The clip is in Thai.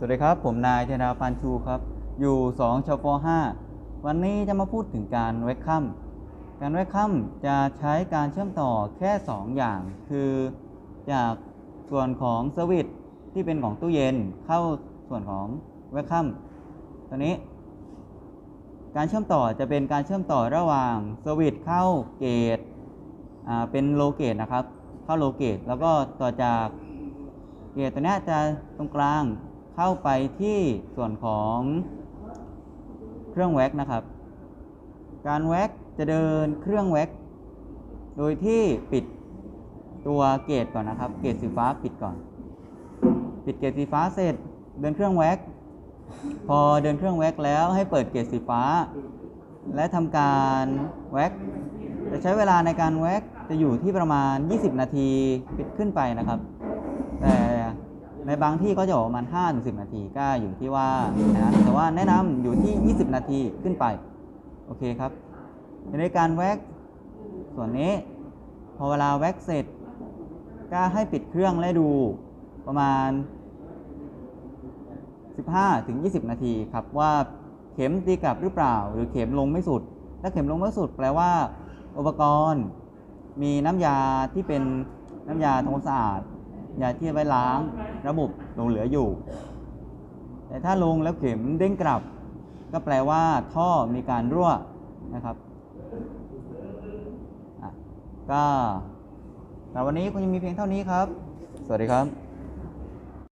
สวัสดีครับ ผมนายธนาพันชูครับ อยู่ 2ชป5วันนี้จะมาพูดถึงการเวกคัมการเวกคัมจะใช้การเชื่อมต่อแค่ 2 อย่าง คือจากส่วนของสวิตที่เป็นของตู้เย็นเข้าส่วนของเวกคัมตอนนี้ การเชื่อมต่อจะเป็นการเชื่อมต่อระหว่างสวิตเข้าเกตเป็นโลเกตนะครับ เข้าโลเกตแล้วก็ต่อจากเกตตัวนี้จะตรงกลาง เข้าไปที่ส่วนของเครื่องแว็กนะครับ การแว็กจะเดินเครื่องแว็กโดยที่ปิดตัวเกตก่อนนะครับ เกตสีฟ้าปิดก่อน ปิดเกตสีฟ้าเสร็จเดินเครื่องแว็กพอเดินเครื่องแว็กแล้วให้เปิดเกตสีฟ้า และทำการแว็กจะใช้เวลาในการแว็กจะอยู่ที่ประมาณ 20 นาทีปิดขึ้นไปนะครับ แต่ ในบางที่ก็จะประมาณ5ถึง10นาทีก็อยู่ที่ว่านะแต่ว่าแนะนำอยู่ที่ 20 นาทีขึ้นไป โอเคครับ ในการแว็กส่วนนี้ พอเวลาแว็กเสร็จ ก็ให้ปิดเครื่องและดูประมาณ 15ถึง20 นาทีครับว่าเข็มตีกลับหรือเปล่า หรือเข็มลงไม่สุด ถ้าเข็มลงไม่สุด แปลว่าอุปกรณ์มีน้ำยาที่เป็นน้ำยาทำความสะอาด ยาที่ไว้ล้างระบบลงเหลืออยู่ แต่ถ้าลงแล้วเข็มเด้งกลับ ก็แปลว่าท่อมีการรั่วนะครับก็แต่วันนี้คงจะมีเพียงเท่านี้ครับ สวัสดีครับ